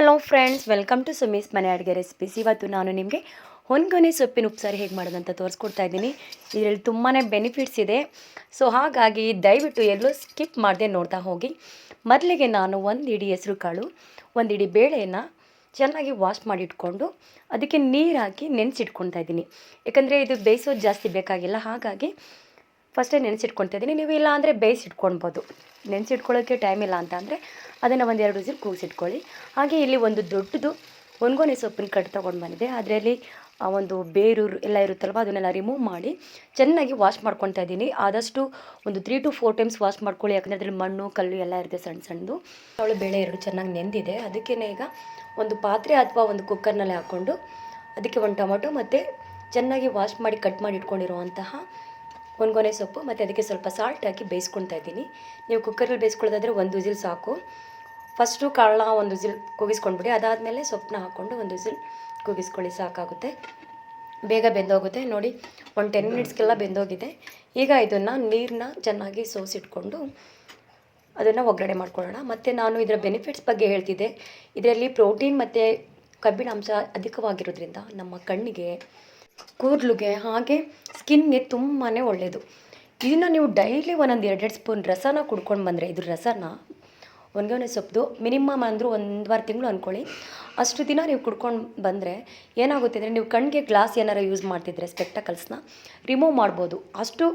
Hello friends, welcome to ಸುಮೀಸ್ ಮನೆ ಅಡುಗೆ recipes. ಇವತ್ತು ನಾನು ನಿಮಗೆ ಹೊನ್ಗೊನೆ ಸೊಪ್ಪಿನ ಉಪ್ಸಾರು ಹೇಗೆ ಮಾಡೋದಂತ ತೋರಿಸ್ಕೊಡ್ತಾ ಇದ್ದೀನಿ. ಇದರಲ್ಲಿ ತುಂಬಾ ಬೆನಿಫಿಟ್ಸ್ ಇದೆ. ಸೊ ಹಾಗಾಗಿ ದಯವಿಟ್ಟು ಎಲ್ಲೂ ಸ್ಕಿಪ್ ಮಾಡದೆ ನೋಡ್ತಾ ಹೋಗಿ. ಮೊದಲಿಗೆ ನಾನು ಒಂದು ಇಡಿ ಹೆಸರು ಕಾಳು, ಒಂದು ಇಡಿ ಬೇಳೆಯನ್ನು ಚೆನ್ನಾಗಿ ವಾಶ್ ಮಾಡಿ ಇಟ್ಕೊಂಡು ಅದಕ್ಕೆ ನೀರು ಹಾಕಿ ನೆನೆಸಿಟ್ಕೊಳ್ತಾ ಇದ್ದೀನಿ. ಯಾಕಂದರೆ ಇದು ಬೇಯಿಸೋದು ಜಾಸ್ತಿ ಬೇಕಾಗಿಲ್ಲ, ಹಾಗಾಗಿ ಫಸ್ಟೇ ನೆನೆಸಿಟ್ಕೊಳ್ತಾ ಇದ್ದೀನಿ. ನೀವು ಇಲ್ಲ ಅಂದರೆ ಬೇಯಿಸಿಟ್ಕೊಳ್ಬೋದು. ನೆನೆಸಿಟ್ಕೊಳ್ಳೋಕ್ಕೆ ಟೈಮ್ ಇಲ್ಲ ಅಂತ ಅಂದರೆ ಅದನ್ನು ಒಂದು ಎರಡು ವಿಸಿಲ್ ಕೂಗಿಸಿಟ್ಕೊಳ್ಳಿ. ಹಾಗೆ ಇಲ್ಲಿ ಒಂದು ದೊಡ್ಡದು ಒಣಗೊನೆ ಸೊಪ್ಪಿನ ಕಟ್ ತೊಗೊಂಡು ಬಂದಿದೆ. ಅದರಲ್ಲಿ, ಆ, ಒಂದು ಬೇರು ಎಲ್ಲ ಇರುತ್ತಲ್ವ, ಅದನ್ನೆಲ್ಲ ರಿಮೂವ್ ಮಾಡಿ ಚೆನ್ನಾಗಿ ವಾಶ್ ಮಾಡ್ಕೊತಾ ಇದ್ದೀನಿ. ಆದಷ್ಟು ಒಂದು three to four times wash ಮಾಡ್ಕೊಳ್ಳಿ. ಯಾಕಂದರೆ ಅದರಲ್ಲಿ ಮಣ್ಣು, ಕಲ್ಲು ಎಲ್ಲ ಇರುತ್ತೆ ಸಣ್ಣ ಸಣ್ಣದು. ಅವಳು ಬೇಳೆ ಎರಡು ಚೆನ್ನಾಗಿ ನೆಂದಿದೆ. ಅದಕ್ಕೇ ಈಗ ಒಂದು ಪಾತ್ರೆ ಅಥವಾ ಒಂದು ಕುಕ್ಕರ್ನಲ್ಲಿ ಹಾಕ್ಕೊಂಡು ಅದಕ್ಕೆ ಒಂದು ಟೊಮೊಟೊ ಮತ್ತು ಚೆನ್ನಾಗಿ ವಾಶ್ ಮಾಡಿ ಕಟ್ ಮಾಡಿ ಇಟ್ಕೊಂಡಿರುವಂತಹ ಒಣಗೊನೆ ಸೊಪ್ಪು. ಮತ್ತು ಅದಕ್ಕೆ ಸ್ವಲ್ಪ ಸಾಲ್ಟ್ ಹಾಕಿ ಬೇಯಿಸ್ಕೊತಾ ಇದ್ದೀನಿ. ನೀವು ಕುಕ್ಕರಲ್ಲಿ ಬೇಯಿಸ್ಕೊಳ್ಳೋದಾದರೆ ಒಂದು ವಿಸಿಲ್ ಸಾಕು. ಫಸ್ಟು ಕಾಳನ್ನ ಒಂದು ವಿಸಿಲ್ ಕೂಗಿಸ್ಕೊಂಡ್ಬಿಡಿ, ಅದಾದಮೇಲೆ ಸೊಪ್ಪನ್ನ ಹಾಕ್ಕೊಂಡು ಒಂದು ವಿಸಿಲ್ ಕೂಗಿಸ್ಕೊಳ್ಳಿ, ಸಾಕಾಗುತ್ತೆ. ಬೇಗ ಬೆಂದೋಗುತ್ತೆ. ನೋಡಿ, ಒಂದು ಟೆನ್ ಮಿನಿಟ್ಸ್ಗೆಲ್ಲ ಬೆಂದೋಗಿದೆ. ಈಗ ಇದನ್ನು ನೀರನ್ನ ಚೆನ್ನಾಗಿ ಸೋಸಿಟ್ಕೊಂಡು ಅದನ್ನು ಒಗ್ಗರಣೆ ಮಾಡ್ಕೊಳ್ಳೋಣ. ಮತ್ತು ನಾನು ಇದರ ಬೆನಿಫಿಟ್ಸ್ ಬಗ್ಗೆ ಹೇಳ್ತಿದ್ದೆ. ಇದರಲ್ಲಿ ಪ್ರೋಟೀನ್ ಮತ್ತು ಕಬ್ಬಿಣಾಂಶ ಅಧಿಕವಾಗಿರೋದ್ರಿಂದ ನಮ್ಮ ಕಣ್ಣಿಗೆ, ಕೂದಲಿಗೆ, ಹಾಗೆ ಸ್ಕಿನ್ಗೆ ತುಂಬಾ ಒಳ್ಳೆಯದು ಇದನ್ನು ನೀವು ಡೈಲಿ ಒಂದೊಂದು ಎರಡೆರಡು ಸ್ಪೂನ್ ರಸನ ಕುಡ್ಕೊಂಡು ಬಂದರೆ, ಇದ್ರ ರಸನ ಒಣಗೊನೆ ಸೊಪ್ಪು ಮಿನಿಮಮ್ ಅಂದರೂ ಒಂದುವರೆ ತಿಂಗಳು ಅಂದ್ಕೊಳ್ಳಿ ಅಷ್ಟು ದಿನ ನೀವು ಕುಡ್ಕೊಂಡು ಬಂದರೆ ಏನಾಗುತ್ತೆ ಅಂದರೆ ನೀವು ಕಣ್ಣಿಗೆ ಗ್ಲಾಸ್ ಏನಾರು ಯೂಸ್ ಮಾಡ್ತಿದ್ರೆ ಸ್ಪೆಕ್ಟಕಲ್ಸ್ನ ರಿಮೂವ್ ಮಾಡ್ಬೋದು. ಅಷ್ಟು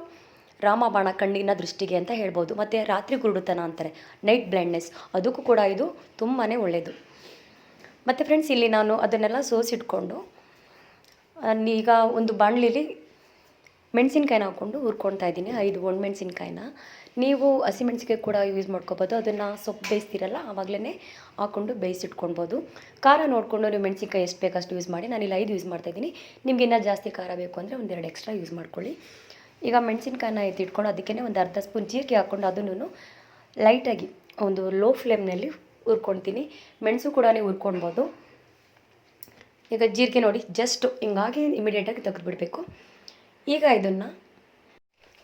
ರಾಮಬಾಣ ಕಣ್ಣಿನ ದೃಷ್ಟಿಗೆ ಅಂತ ಹೇಳ್ಬೋದು. ಮತ್ತು ರಾತ್ರಿ ಕುರುಡುತನ ಅಂತಾರೆ. ನೈಟ್ ಬ್ಲೈಂಡ್ನೆಸ್ ಅದಕ್ಕೂ ಕೂಡ ಇದು ತುಂಬಾ ಒಳ್ಳೆಯದು ಮತ್ತು ಫ್ರೆಂಡ್ಸ್ ಇಲ್ಲಿ ನಾನು ಅದನ್ನೆಲ್ಲ ಸೋಸಿಟ್ಕೊಂಡು ಈಗ ಒಂದು ಬಾಣಲಿಲಿ ಮೆಣಸಿನ್ಕಾಯಿನ ಹಾಕ್ಕೊಂಡು ಹುರ್ಕೊಳ್ತಾ ಇದ್ದೀನಿ. ಐದು ಒಣಮೆಣ್ಸಿನ್ಕಾಯಿನ ನೀವು ಹಸಿಮೆಣ್ಸಿನ್ಕಾಯಿ ಕೂಡ ಯೂಸ್ ಮಾಡ್ಕೋಬೋದು. ಅದನ್ನು ಸೊಪ್ಪು ಬೇಯಿಸ್ತೀರಲ್ಲ ಆವಾಗಲೇ ಹಾಕ್ಕೊಂಡು ಬೇಯಿಸಿಟ್ಕೊಳ್ಬೋದು. ಖಾರ ನೋಡಿಕೊಂಡು ನೀವು ಮೆಣಸಿನ್ಕಾಯಿ ಎಷ್ಟು ಬೇಕಷ್ಟು ಯೂಸ್ ಮಾಡಿ. ನಾನಿಲ್ಲಿ ಐದು ಯೂಸ್ ಮಾಡ್ತಾಯಿದ್ದೀನಿ ನಿಮ್ಗೆ ಇನ್ನೂ ಜಾಸ್ತಿ ಖಾರ ಬೇಕು ಅಂದರೆ ಒಂದೆರಡು ಎಕ್ಸ್ಟ್ರಾ ಯೂಸ್ ಮಾಡ್ಕೊಳ್ಳಿ. ಈಗ ಮೆಣಸಿನ್ಕಾಯಿನ ಎತ್ತಿಟ್ಕೊಂಡು ಅದಕ್ಕೇ ಒಂದು ಅರ್ಧ ಸ್ಪೂನ್ ಜೀರಿಗೆ ಹಾಕ್ಕೊಂಡು ಅದನ್ನು ಲೈಟಾಗಿ ಒಂದು ಲೋ ಫ್ಲೇಮ್ನಲ್ಲಿ ಹುರ್ಕೊಳ್ತೀನಿ ಮೆಣಸು ಕೂಡ ನೀವು ಹುರ್ಕೊಳ್ಬೋದು. ಈಗ ಜೀರಿಗೆ ನೋಡಿ ಜಸ್ಟ್ ಹಿಂಗಾಗಿ ಇಮಿಡಿಯೇಟಾಗಿ ತೆಗೆದುಬಿಡಬೇಕು. ಈಗ ಇದನ್ನು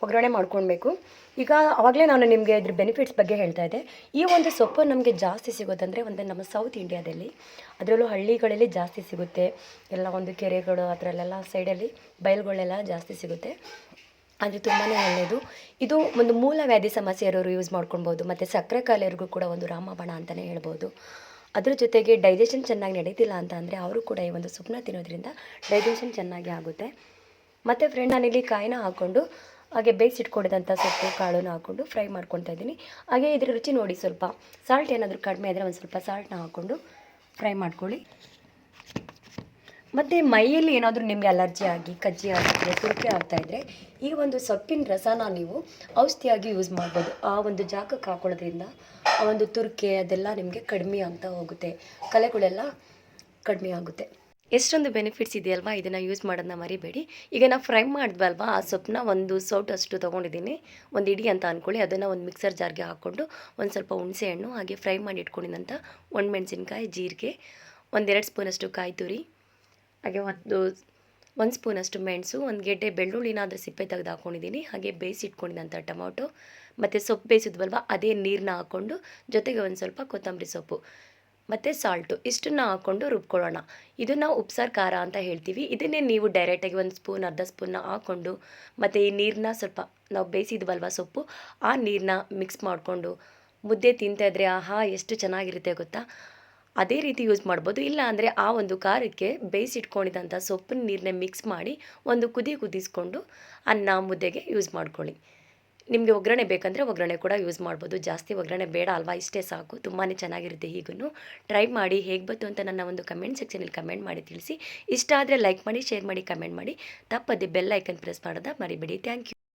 ಒಗ್ಗರಣೆ ಮಾಡ್ಕೊಳ್ಬೇಕು. ಈಗ ಆವಾಗಲೇ ನಾನು ನಿಮಗೆ ಇದ್ರ ಬೆನಿಫಿಟ್ಸ್ ಬಗ್ಗೆ ಹೇಳ್ತಾ ಇದ್ದೆ. ಈ ಒಂದು ಸೊಪ್ಪು ನಮಗೆ ಜಾಸ್ತಿ ಸಿಗೋದಂದರೆ ಒಂದು ನಮ್ಮ ಸೌತ್ ಇಂಡಿಯಾದಲ್ಲಿ ಅದರಲ್ಲೂ ಹಳ್ಳಿಗಳಲ್ಲಿ ಜಾಸ್ತಿ ಸಿಗುತ್ತೆ. ಎಲ್ಲ ಒಂದು ಕೆರೆಗಳು, ಅದರಲ್ಲೆಲ್ಲ ಸೈಡಲ್ಲಿ ಬಯಲುಗಳೆಲ್ಲ ಜಾಸ್ತಿ ಸಿಗುತ್ತೆ. ಅದು ತುಂಬಾ ಒಳ್ಳೆಯದು ಇದು ಒಂದು ಮೂಲ ವ್ಯಾಧಿ ಸಮಸ್ಯೆ ಇರೋರು ಯೂಸ್ ಮಾಡ್ಕೊಳ್ಬೋದು. ಮತ್ತು ಸಕ್ಕರೆ ಕಾಯಿಲೆಯವ್ರಿಗೂ ಕೂಡ ಒಂದು ರಾಮಬಾಣ ಅಂತಲೇ ಹೇಳ್ಬೋದು. ಅದ್ರ ಜೊತೆಗೆ ಡೈಜೆಷನ್ ಚೆನ್ನಾಗಿ ನಡೀತಿಲ್ಲ ಅಂತ ಅಂದರೆ ಅವರು ಕೂಡ ಈ ಒಂದು ಸೊಪ್ಪನ್ನ ತಿನ್ನೋದ್ರಿಂದ ಡೈಜೆಷನ್ ಚೆನ್ನಾಗಿ ಆಗುತ್ತೆ. ಮತ್ತು ಫ್ರೆಂಡ್ ನಾನಿಲ್ಲಿ ಕಾಯಿನ ಹಾಕ್ಕೊಂಡು ಹಾಗೆ ಬೇಯಿಸಿಟ್ಕೊಂಡಿದ್ದಂಥ ಸೊಪ್ಪು, ಕಾಳನ್ನು ಹಾಕ್ಕೊಂಡು ಫ್ರೈ ಮಾಡ್ಕೊತಾ ಇದ್ದೀನಿ. ಹಾಗೆ ಇದ್ರ ರುಚಿ ನೋಡಿ ಸ್ವಲ್ಪ. ಸಾಲ್ಟ್ ಏನಾದರೂ ಕಡಿಮೆ ಆದರೆ ಒಂದು ಸ್ವಲ್ಪ ಸಾಲ್ಟ್ನ ಹಾಕ್ಕೊಂಡು ಫ್ರೈ ಮಾಡ್ಕೊಳ್ಳಿ. ಮತ್ತು ಮೈಯಲ್ಲಿ ಏನಾದರೂ ನಿಮಗೆ ಅಲರ್ಜಿ ಆಗಿ, ಕಜ್ಜಿ ಆಗಿದ್ರೆ, ತುರ್ಕೆ ಆಗ್ತಾಯಿದ್ರೆ ಈ ಒಂದು ಸೊಪ್ಪಿನ ರಸನ ನೀವು ಔಷಧಿಯಾಗಿ ಯೂಸ್ ಮಾಡ್ಬೋದು. ಆ ಒಂದು ಜಾಗಕ್ಕೆ ಹಾಕೊಳ್ಳೋದ್ರಿಂದ ಆ ಒಂದು ತುರಿಕೆ ಅದೆಲ್ಲ ನಿಮಗೆ ಕಡಿಮೆ ಆಗ್ತಾ ಹೋಗುತ್ತೆ. ಕಲೆಗಳೆಲ್ಲ ಕಡಿಮೆ ಆಗುತ್ತೆ. ಎಷ್ಟೊಂದು ಬೆನಿಫಿಟ್ಸ್ ಇದೆಯಲ್ವಾ? ಇದನ್ನು ಯೂಸ್ ಮಾಡೋದನ್ನ ಮರಿಬೇಡಿ. ಈಗ ನಾವು ಫ್ರೈ ಮಾಡಿದ್ವಲ್ವಾ ಆ ಸೊಪ್ಪನ್ನ ಒಂದು ಸೌಟ್ ಅಷ್ಟು ತೊಗೊಂಡಿದ್ದೀನಿ. ಒಂದು ಇಡಿ ಅಂತ ಅಂದ್ಕೊಳ್ಳಿ ಅದನ್ನು ಒಂದು ಮಿಕ್ಸರ್ ಜಾರ್ಗೆ ಹಾಕ್ಕೊಂಡು ಒಂದು ಸ್ವಲ್ಪ ಹುಣಸೆ ಹಣ್ಣು ಹಾಗೆ ಫ್ರೈ ಮಾಡಿ ಇಟ್ಕೊಂಡಿದ್ದಂಥ ಒಣಮೆಣ್ಸಿನ್ಕಾಯಿ, ಜೀರಿಗೆ ಒಂದೆರಡು ಸ್ಪೂನಷ್ಟು ಕಾಯಿ ತುರಿ, ಹಾಗೆ ಒಂದು ಒಂದು ಸ್ಪೂನಷ್ಟು ಮೆಣಸು, ಒಂದು ಗೆಡ್ಡೆ ಬೆಳ್ಳುಳ್ಳಿನಾದರೂ ಸಿಪ್ಪೆ ತೆಗೆದು ಹಾಕ್ಕೊಂಡಿದ್ದೀನಿ ಹಾಗೆ ಬೇಯಿಸಿಟ್ಕೊಂಡಿದ್ದಂಥ ಟೊಮೊಟೊ. ಮತ್ತು ಸೊಪ್ಪು ಬೇಯಿಸಿದ್ವಲ್ವ? ಅದೇ ನೀರನ್ನ ಹಾಕ್ಕೊಂಡು ಜೊತೆಗೆ ಒಂದು ಸ್ವಲ್ಪ ಕೊತ್ತಂಬರಿ ಸೊಪ್ಪು. ಮತ್ತು ಸಾಲ್ಟು, ಇಷ್ಟನ್ನು ಹಾಕ್ಕೊಂಡು ರುಬ್ಕೊಳ್ಳೋಣ. ಇದನ್ನು ಉಪ್ಸಾರು ಖಾರ ಅಂತ ಹೇಳ್ತೀವಿ. ಇದನ್ನೇ ನೀವು ಡೈರೆಕ್ಟಾಗಿ ಒಂದು ಸ್ಪೂನ್ ಅರ್ಧ ಸ್ಪೂನ್ನ ಹಾಕ್ಕೊಂಡು ಮತ್ತು ಈ ನೀರನ್ನ ಸ್ವಲ್ಪ ನಾವು ಬೇಯಿಸಿದ್ವಲ್ವ ಸೊಪ್ಪು, ಆ ನೀರನ್ನ ಮಿಕ್ಸ್ ಮಾಡಿಕೊಂಡು, ಮುದ್ದೆ ತಿಂತಾ ಇದ್ರೆ ಆಹಾ ಎಷ್ಟು ಚೆನ್ನಾಗಿರುತ್ತೆ ಗೊತ್ತಾ? ಅದೇ ರೀತಿ ಯೂಸ್ ಮಾಡ್ಬೋದು. ಇಲ್ಲ ಅಂದರೆ ಆ ಒಂದು ಖಾರಕ್ಕೆ ಬೇಯಿಸಿಟ್ಕೊಂಡಿದ್ದಂಥ ಸೊಪ್ಪಿನ ನೀರನ್ನೇ ಮಿಕ್ಸ್ ಮಾಡಿ, ಒಂದು ಕುದಿ ಕುದಿಸ್ಕೊಂಡು ಅನ್ನ, ಮುದ್ದೆಗೆ ಯೂಸ್ ಮಾಡ್ಕೊಳ್ಳಿ. ನಿಮಗೆ ಒಗ್ಗರಣೆ ಬೇಕಂದರೆ ಒಗ್ಗರಣೆ ಕೂಡ ಯೂಸ್ ಮಾಡ್ಬೋದು. ಜಾಸ್ತಿ ಒಗ್ಗರಣೆ ಬೇಡ ಅಲ್ವಾ? ಇಷ್ಟೇ ಸಾಕು. ತುಂಬಾ ಚೆನ್ನಾಗಿರುತ್ತೆ ಈಗೂ ಟ್ರೈ ಮಾಡಿ ಹೇಗೆ ಬಂತು ಅಂತ ನನ್ನ ಒಂದು ಕಮೆಂಟ್ ಸೆಕ್ಷನಲ್ಲಿ ಕಮೆಂಟ್ ಮಾಡಿ ತಿಳಿಸಿ. ಇಷ್ಟ ಆದರೆ ಲೈಕ್ ಮಾಡಿ ಶೇರ್ ಮಾಡಿ ಕಮೆಂಟ್ ಮಾಡಿ. ತಪ್ಪದೆ ಬೆಲ್ ಐಕನ್ ಪ್ರೆಸ್ ಮಾಡೋದ ಮರಿಬೇಡಿ. Thank you